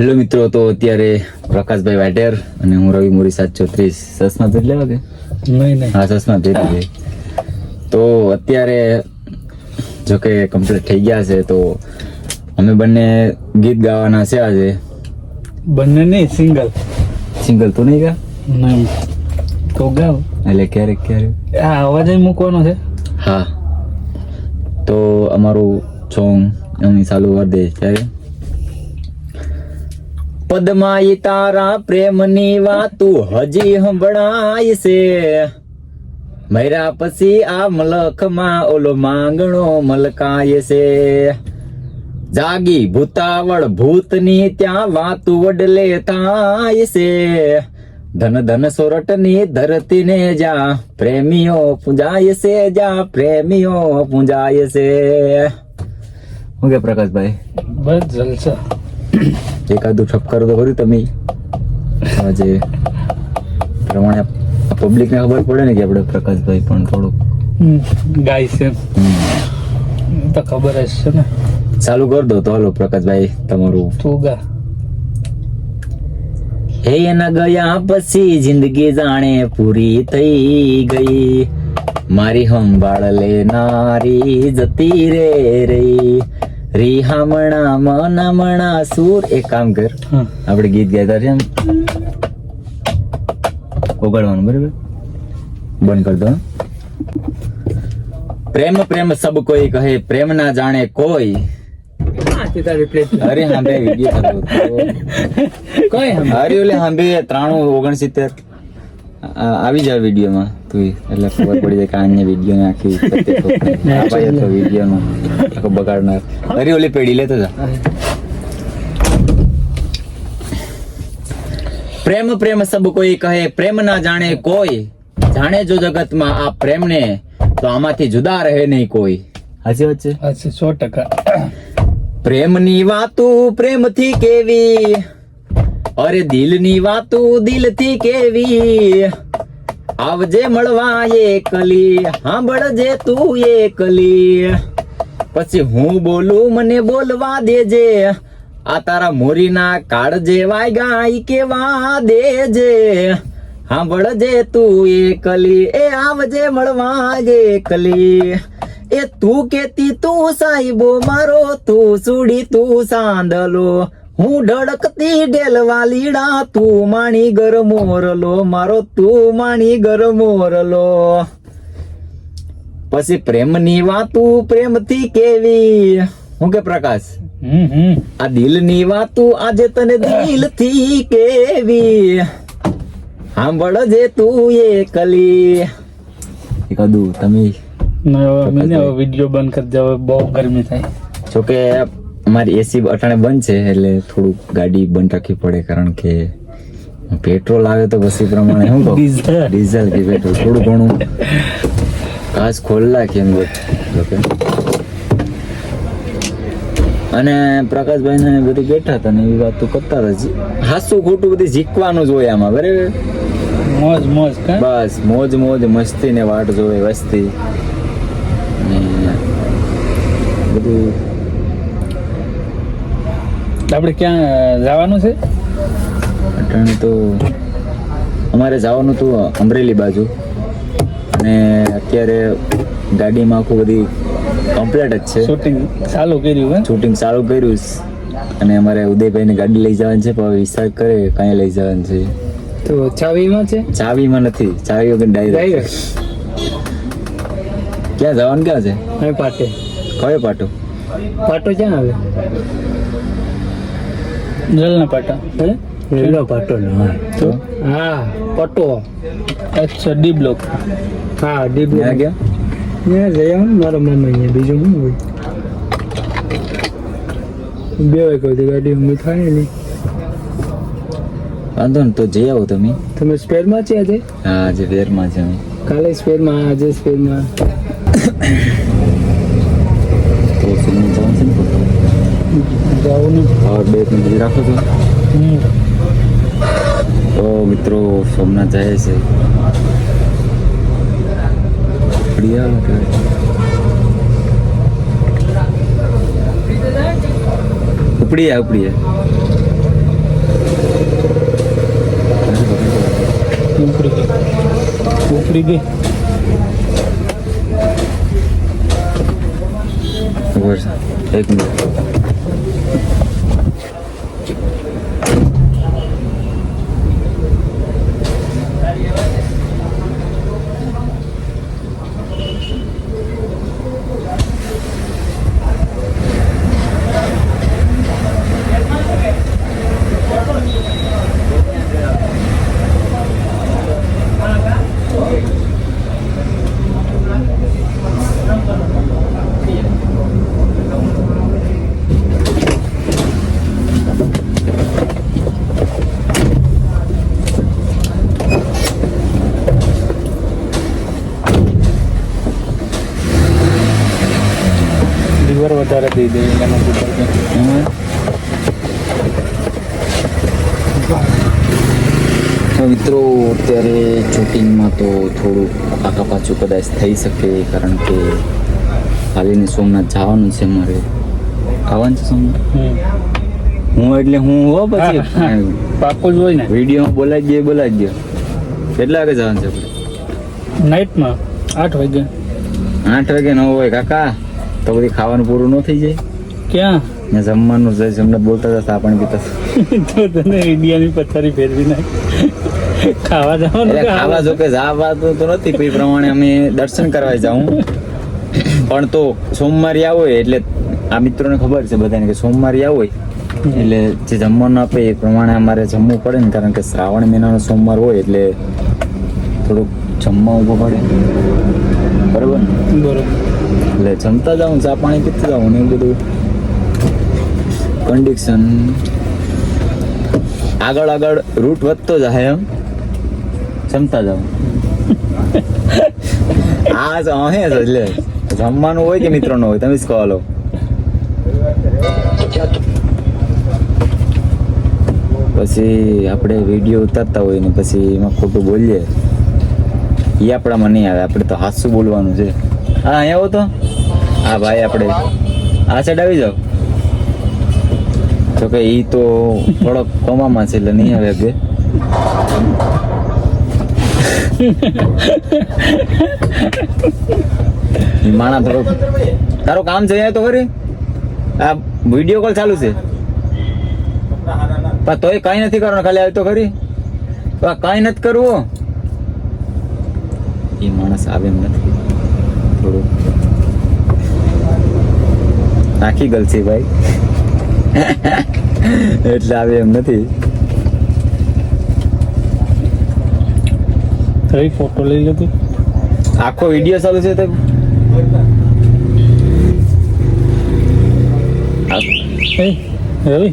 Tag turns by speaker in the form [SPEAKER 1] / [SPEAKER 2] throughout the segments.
[SPEAKER 1] Hello મિત્રો તો અત્યારે પ્રકાશભાઈ વાટેર અને હું રવિ મોરી સાત ચોત્રીસ સસના જ લેવા કે
[SPEAKER 2] નહીં
[SPEAKER 1] હા સસના છે તો અત્યારે જો કે કમ્પ્લીટ થઈ ગયા છે તો અમે બંને ગીત ગાવાના છે આજે.
[SPEAKER 2] બંને નહીં સિંગલ.
[SPEAKER 1] સિંગલ તો નહીં ગા?
[SPEAKER 2] નહીં. તો ગાવ.
[SPEAKER 1] એટલે ક્યારેક ક્યારેક.
[SPEAKER 2] આ અવાજ મૂકવાનો છે.
[SPEAKER 1] હા. તો અમારું સોંગ અમે ચાલુ કરી દે ત્યારે. પદમાઈ તારા પ્રેમની વાતું હજી સંભળાય છે. મર્યા પછી આ મલખમાં ઓલો માંગણો મલકાય છે. જાગી ભૂતાવળ ભૂતની ત્યાં વાતું વડલે થાય છે. ધન ધન સોરઠની ધરતીને જા પ્રેમીઓ પૂજાય છે જા પ્રેમીઓ પૂજાય છે. હું કે પ્રકાશભાઈ?
[SPEAKER 2] બસ જલસા.
[SPEAKER 1] એકાદું ઠપકર તો કર્યું તમે. જે પ્રમાણે પબ્લિકને ખબર પડે ને કે આપણે પ્રકાશભાઈ પણ થોડુંક.
[SPEAKER 2] ગાય છે. તો ખબર જ છે ને.
[SPEAKER 1] ચાલુ કર દો તો હાલો પ્રકાશભાઈ તમારું.
[SPEAKER 2] તું ગા.
[SPEAKER 1] હે એના ગયા પછી જિંદગી જાણે પૂરી થઈ ગઈ. મારી સંભાળ લેનારી જતી રે રહી. રી હામણા મનામણા સુર એક કામ કર. આપણે ગીત ગાતા છે એમ ઓગાળવાનું બરાબર? બંધ કર દો પ્રેમ પ્રેમ સબ કોઈ કહે પ્રેમ ના જાણે કોઈ. અરે હાંભે.
[SPEAKER 2] કઈ
[SPEAKER 1] હાંભે ત્રાણું ઓગણસિત્તેર. આવી જાય વિડીયોમાં તું એટલે ખબર પડી જાય કે આને વીડિયો ને આખી પ્રત્યેક વખતે આ વીડિયો નો આખો બગાડનાર અરે ઓલી પેઢી લેતો જા. પ્રેમ પ્રેમ સબ કોઈ કહે પ્રેમ ના જાણે કોઈ. જાણે જો જગતમાં આ પ્રેમને તો આમાંથી જુદા રહે નહીં કોઈ. હાજી
[SPEAKER 2] વચ્ચે સો ટકા.
[SPEAKER 1] પ્રેમની વાતું પ્રેમથી કેવી? અરે દિલની વાતું દિલથી કેવી? આવજે મળવા એકલી, સાંભળજે તું એકલી. પછી હું બોલું, મને બોલવા દેજે. આ તારા મોરીના કાળજે વાયગા ઈ કેવા દેજે. સાંભળજે તું એકલી, એ આવજે મળવા એકલી. એ તું કેતી તું સાહેબો મારો તું સુડી તું સાંદલો. હું ઢળકતી ઢેલવા લીડા તું માણી ગર મોરલો મારો તું માણી ગર મોરલો. પછી પ્રેમની વાતું પ્રેમથી કેવી? હું કે પ્રકાશ? આ દિલની વાતું આજે તને દિલથી કેવી? સાંભળજે તું એકલી કદું તમે
[SPEAKER 2] વીડિયો બંધ કરી દે બહુ ગરમી થાય.
[SPEAKER 1] જોકે અમારી એસી અટાણે બંધ છે એટલે થોડુંક ગાડી બંધ રાખવી પડે કારણ કે પેટ્રોલ આવે તો પછી પ્રમાણે શું કહું?
[SPEAKER 2] ડીઝલ.
[SPEAKER 1] કે પેટ્રોલ થોડું ઘણું. કાચ ખોલલા કેમ જોકે. અને પ્રકાશભાઈ ને બધું બેઠા હતા ને એવી વાતો કરતા હતા. હાસું ખોટું બધું જીકવાનું જ હોય આમાં બરાબર?
[SPEAKER 2] મોજ મોજ
[SPEAKER 1] બસ મોજ મોજ મસ્તી ને વાટ જોવે વસ્તી. બધું
[SPEAKER 2] આપણે ક્યાં જવાનું છે?
[SPEAKER 1] અટાણે તો અમારે જવાનું હતું અમરેલી બાજુ. અને અત્યારે ગાડીમાં આખું બધી કમ્પ્લેટ જ છે.
[SPEAKER 2] શૂટિંગ ચાલુ કર્યું હે
[SPEAKER 1] શૂટિંગ ચાલુ કર્યું અને અમારે ઉદયભાઈને ગાડી લઈ જવાની છે પણ વિસ્તાર કરે કાંઈ લઈ જવાનું છે.
[SPEAKER 2] તો ચાવીમાં છે?
[SPEAKER 1] ચાવીમાં નથી ચાવી વગર ડાયરેક્ટ ક્યાં જવાનું ક્યાં છે?
[SPEAKER 2] હવે પાટે.
[SPEAKER 1] કયો પાટો?
[SPEAKER 2] પાટો ક્યાં આવે? જલના પાટા હે?
[SPEAKER 3] લીલો પાટો ના
[SPEAKER 1] તો?
[SPEAKER 2] હા. પટો. અચ્છા ડી બ્લોક હા ડી
[SPEAKER 1] ક્યાં ગયા?
[SPEAKER 2] ત્યાં જઈ આવું મારા મામા અહીંયા બીજું શું હોય? બે વાગે કહું ગાડી ઊંઘી થાય નહીં.
[SPEAKER 1] વાંધો ને તો જઈ આવો તમે.
[SPEAKER 2] તમે સ્પેરમાં છે આજે?
[SPEAKER 1] હા આજે વેરમાં છે.
[SPEAKER 2] કાલે સ્પેરમાં આજે સ્પેરમાં.
[SPEAKER 1] જાવું
[SPEAKER 2] નહીં
[SPEAKER 1] ઓર બે મિનિટ રાખો છો? તો મિત્રો સોમનાથ જાય છે. ઉપડી ઉપડીએ ઉપડી ઉપડી એક મિનિટ.
[SPEAKER 2] વધારે દઈ દે એના ઉપર
[SPEAKER 1] તો મિત્રો અત્યારે શૂટિંગમાં તો થોડું આખા પાછું કદાચ થઈ શકે કારણ કે કાલીને સોમનાથ જવાનું છે મારે. આવવાનું છે સોમનાથ? હું એટલે હું હો પછી?
[SPEAKER 2] પાકો જ હોય ને.
[SPEAKER 1] વિડીયોમાં બોલાઈ ગયો બોલાઈ ગયો કેટલા વાગે જવાનું છે આપણે?
[SPEAKER 2] નાઇટમાં આઠ વાગે
[SPEAKER 1] આઠ વાગે નવ હોય કાકા તો બધી ખાવાનું પૂરું ન થઈ જાય.
[SPEAKER 2] ક્યાં?
[SPEAKER 1] ને જમવાનું છે જમને બોલતા હતા પણ પીતા.
[SPEAKER 2] તો તને ઇન્ડિયાની પથારી ફેરવી નાખ. ખાવા જવાનું
[SPEAKER 1] ખાવા જો કે જવા તો નથી એ પ્રમાણે અમે દર્શન કરવા જાઉં. પણ તો સોમવારે આવો એટલે આ મિત્રોને ખબર છે બધાને કે સોમવારે આવો એટલે જે જમવાનું આપે એ પ્રમાણે અમારે જમવું પડે ને કારણ કે શ્રાવણ મહિનાનો સોમવાર હોય એટલે થોડુંક જમવા ઊભું પડે. બરોબર
[SPEAKER 2] બરોબર.
[SPEAKER 1] એટલે જમતા જાઉં, ચા પાણી પીતા જાઉં ને બધું. કન્ડિશન આગળ આગળ રૂટ વધતો જાય એમ. જમતા જાઉં. જ અહે એટલે જમવાનું હોય કે મિત્રોનો હોય, તમે જ કહો લો પછી આપણે વીડિયો ઉતારતા હોય ને પછી એમાં ખોટું બોલીએ. એ આપણામાં નહીં આવે, આપણે તો હાસું બોલવાનું છે. હા, અહીંયા આવો તો. હા, ભાઈ, આપણે આ સાઈડ આવી જાઓ. કે એ તો થોડોક કોમામાં છે, એટલે નહીં આવે કે ઈ માણા થોડોક તારું કામ છે તો ખરી? આ વીડિયો કોલ ચાલુ છે. પણ તોય કઈ નથી કરવાનું, ખાલી આવી તો ખરી. કઈ નથી કરવું. એ માણસ આવે એમ નથી થોડું નાખી ગલસી ભાઈ. એટલે આવે એમ નથી.
[SPEAKER 2] કઈ ફોટો લઈ લો
[SPEAKER 1] આખો વીડિયો ચાલુ છે તો?
[SPEAKER 2] રવિ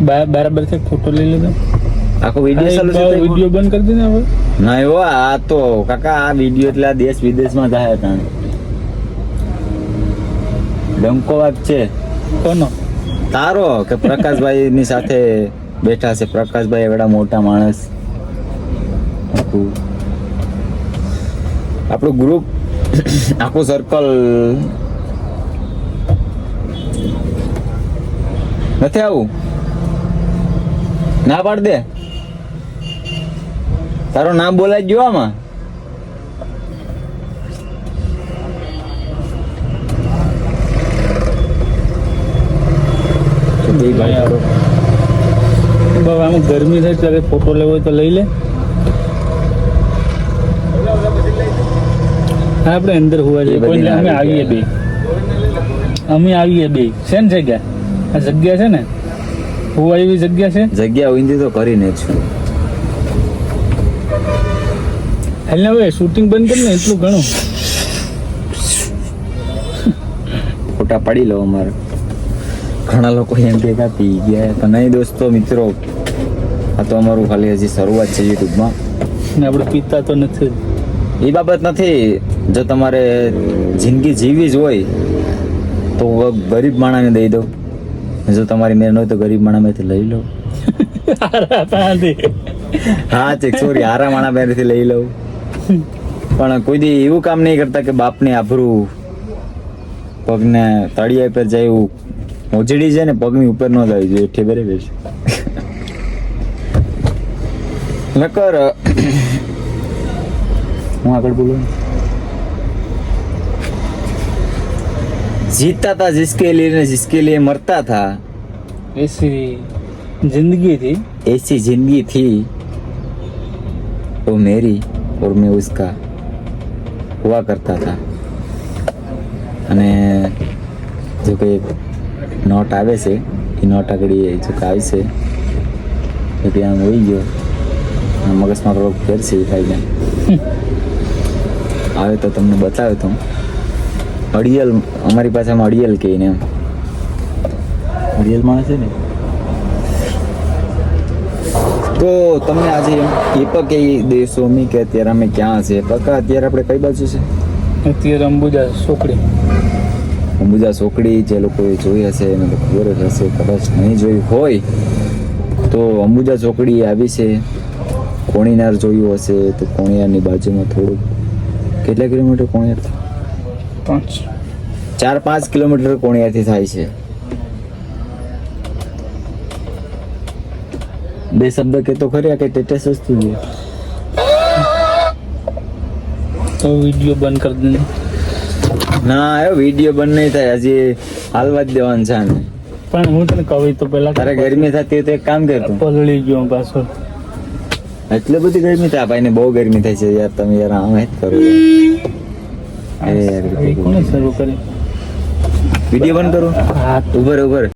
[SPEAKER 2] બરાબર છે ફોટો લઈ લેતો
[SPEAKER 1] આખો વીડિયો ચાલુ છે
[SPEAKER 2] વીડિયો બંધ કરી દે ને હવે?
[SPEAKER 1] ના એવો આ તો કાકા આ વીડિયો એટલે આ દેશ વિદેશમાં જાય તાણે ડંકો વાગશે છે.
[SPEAKER 2] કોનો?
[SPEAKER 1] તારો કે પ્રકાશભાઈ ની સાથે બેઠા છે? પ્રકાશભાઈ એવડા મોટા માણસ. આપણું ગ્રુપ આખું સર્કલ નથી આવું? ના પાડ દે. તારું નામ બોલાઈ ગયો આમાં? બે ભાઈ
[SPEAKER 2] બાબા આમાં ગરમી થાય ત્યારે ફોટો લેવો હોય તો લઈ લે. આપણે અંદર હોવા જોઈએ. કોઈ અમે આવીએ બે. અમે આવીએ બે. છે ને જગ્યા આ જગ્યા છે ને? હોવા એવી જગ્યા છે?
[SPEAKER 1] જગ્યા હોય તો કરીને જ
[SPEAKER 2] એટલે હવે શૂટિંગ બંધ કરી ને એટલું ઘણું.
[SPEAKER 1] ફોટા પાડી લો અમારે. ઘણા લોકો એમ કે પી ગયા તો નહીં દોસ્તો મિત્રો આ તો અમારું ખાલી હજી શરૂઆત છે યુટ્યુબમાં.
[SPEAKER 2] ને આપણે પીતા તો નથી.
[SPEAKER 1] એ બાબત નથી. જો તમારે જિંદગી જીવવી જ હોય તો ગરીબ માણાને દઈ દો. જો તમારી મેર હોય તો ગરીબ માણામાંથી લઈ લો. હા ચેક સોરી હારા માણા બેનથી લઈ લઉં. પણ કોઈ દી એવું કામ નહીં કરતા કે બાપને આભરું પગને તળિયા પર જાય એવું મોજડી છે ને પગની ઉપર ન જાય જોઈએ ઠે બરાબર છે નકર હું આગળ બોલું जीतता था जिसके लिए न जिसके लिए मरता था
[SPEAKER 2] એસી જિંદગી थी
[SPEAKER 1] ऐसी जिंदगी थी वो मेरी और मैं उसका हुआ करता था અને જો કે એક નોટ આવે છે. એ નોટ આગળ એ આવશે તો ત્યાં હોઈ ગયો. મગજમાં થોડોક ફેર છે જાય આવે તો તમને બતાવે તો. અડિયલ, અમારી પાસે આમ અડિયલ કહીને એમ. અડિયલ માણસ છે ને? તો તમને આજે એમ, એ દેશો, અમી કે અત્યારે અમે ક્યાં છે? પક્કા અત્યારે આપણે કઈ બાજુ છે?
[SPEAKER 2] અત્યારે અંબુજા, સોકડી.
[SPEAKER 1] અંબુજા ચોકડી જે લોકોએ જોઈ હશે એને ખબર જ હશે કદાચ નહીં જોઈ હોય તો અંબુજા ચોકડી આવી છે. કોણીનાર જોયું હશે તો કોણિયારની બાજુમાં થોડુંક કેટલા કિલોમીટર કોણિયાર
[SPEAKER 2] પાંચ.
[SPEAKER 1] ચાર પાંચ કિલોમીટર કોણિયારથી થાય છે. બે શબ્દ કહેતો ખરી આ કઈ વસ્તુ છે?
[SPEAKER 2] તો વીડિયો બંધ કરી દે
[SPEAKER 1] ના એ વીડિયો બંધ નહીં થાય. હજી હાલવા જ દેવાનું છે
[SPEAKER 2] પણ હું તને કહું તો પેલા
[SPEAKER 1] તારે ગરમી થતી તો એક કામ કર
[SPEAKER 2] પલળી ગયો પાછો.
[SPEAKER 1] એટલે બધી ગરમી થાય. ભાઈને બહુ ગરમી થાય છે યાર. તમે યાર આમ જ કરો
[SPEAKER 2] કોણે શરૂ કરી?
[SPEAKER 1] વીડિયો બંધ કરો.
[SPEAKER 2] હા.
[SPEAKER 1] ઉભર ઉભર.